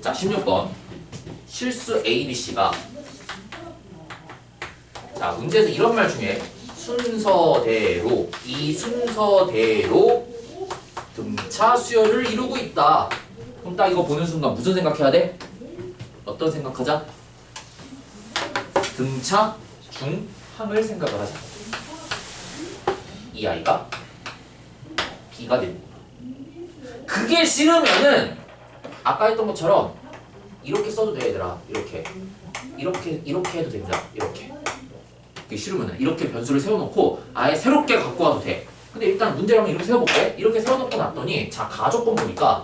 자 16번 실수 A, B, C가 자 문제에서 이런 말 중에 순서대로 이 순서대로 등차 수열을 이루고 있다. 그럼 딱 이거 보는 순간 무슨 생각해야 돼? 어떤 생각하자? 등차 중항을 생각을 하자. 이 아이가 B가 됩니다. 그게 싫으면은 아까 했던 것처럼 이렇게 써도 돼 얘들아. 이렇게 이렇게 이렇게 해도 됩니다. 이렇게. 그게 싫으면은 이렇게 변수를 세워놓고 아예 새롭게 갖고 와도 돼. 근데 일단 문제를 한번 이렇게 세워볼게. 이렇게 세워놓고 놨더니 자 가조건 보니까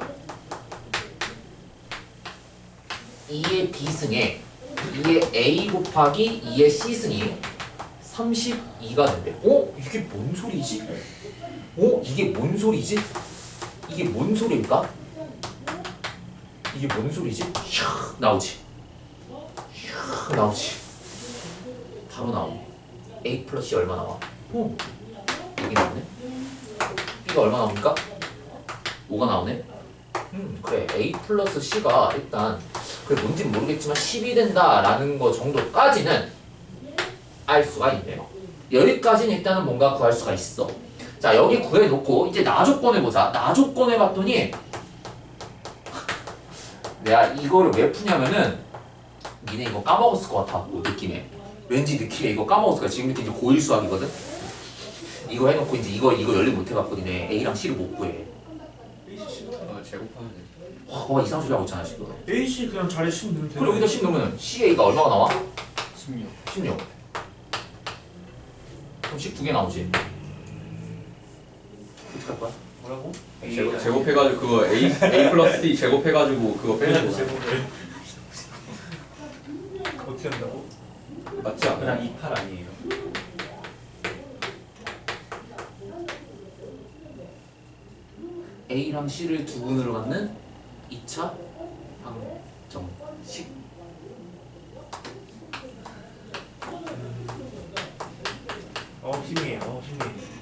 2의 B승에 2의 A 곱하기 2의 C승이 32가 된대. 어? 이게 뭔 소리지? 어? 이게 뭔 소리지? 이게 뭔 소리일까? 이게 뭔 소리지? 샥 나오지. 샥 나오지. 바로 나오네. A 플러스 얼마 나와? 오 여기 나오네. B가 얼마 나옵니까? 5가 나오네. 음 그래 A 플러스 C가 일단 그게 뭔진 모르겠지만 10이 된다라는 거 정도까지는 알 수가 있네요. 여기까지는 일단은 뭔가 구할 수가 있어. 자 여기 구해놓고 이제 나 조건 해보자. 나 조건 해봤더니 내가 이거를 왜 푸냐면은 니네 이거 까먹었을 것 같아 뭐 느낌에 왠지 느낌에 이거 까먹었을 거야 지금부터 이제 고1 수학이거든 이거 해놓고 이제 이거 이거 열리 못 해갖고 니네 A랑 C를 못 구해 어, 제곱하면 돼. 와, 와 이상 소리 하고 있잖아 지금 AC 그냥 자리 씌우면 되면 그리고 여기다 10 넣으면 CA가 얼마가 나와? 16. 16 그럼 10두개 나오지 어떻게 할 거야? 뭐라고? 제곱, 제곱해가지고 그거 A A 플러스 C 제곱해가지고 그거 빼는 거야. 어떻게 한다고? 맞지 않아? 그냥 28 아니에요 A랑 C를 두 분으로 갖는 2차 방정식 어 힘이에요 어 힘이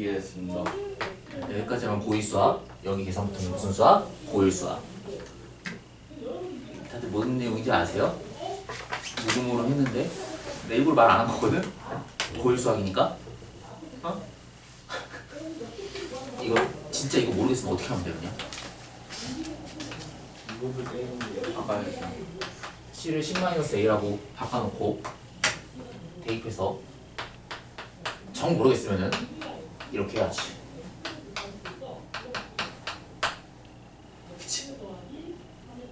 이해했습니다. 여기까지 하면 고2 수학 여기 계산부터는 무슨 수학? 고1 수학 다들 무슨 내용인지 아세요? 무중으로 했는데 내 일부러 말 안 한 거거든? 고1 수학이니까 어? 이거 진짜 이거 모르겠으면 어떻게 하면 돼 그냥? 아까. C를 10-A라고 바꿔놓고 대입해서 정 모르겠으면은 이렇게 해야지. 그치?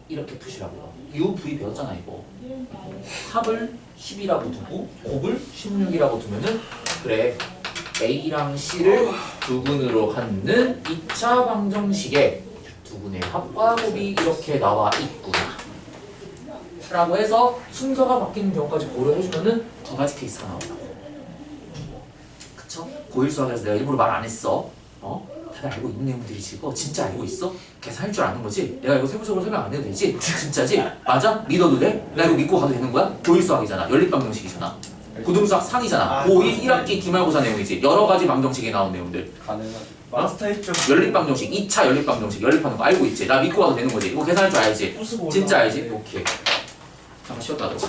이렇게 푸시라고요. U, V 배웠잖아 이거. 합을 10이라고 두고 곱을 16이라고 두면은 그래. A랑 C를 두분으로 갖는 2차 방정식에 두분의 합과 곱이 이렇게 나와 있구나. 라고 해서 순서가 바뀌는 경우까지 고려해주면은 두 가지 케이스가 나온다고. 그쵸? 고1 수학에서 내가 일부러 말 안 했어. 어? 다들 알고 있는 내용들이지. 이거 진짜 알고 있어? 계산할 줄 아는 거지? 내가 이거 세부적으로 설명 안 해도 되지? 진짜지? 맞아? 믿어도 돼? 나 이거 믿고 가도 되는 거야? 고1 수학이잖아. 연립방정식이잖아. 고등수학 상이잖아. 아, 고1 1학기 기말고사 내용이지. 여러 가지 방정식에 나온 내용들. 가능하지. 마스터 1점 연립방정식, 2차 연립방정식, 연립하는 거 알고 있지? 나 믿고 가도 되는 거지? 이거 계산할 줄 알지? 진짜 알지? 돼. 오케이. 잠깐 쉬었다 하죠.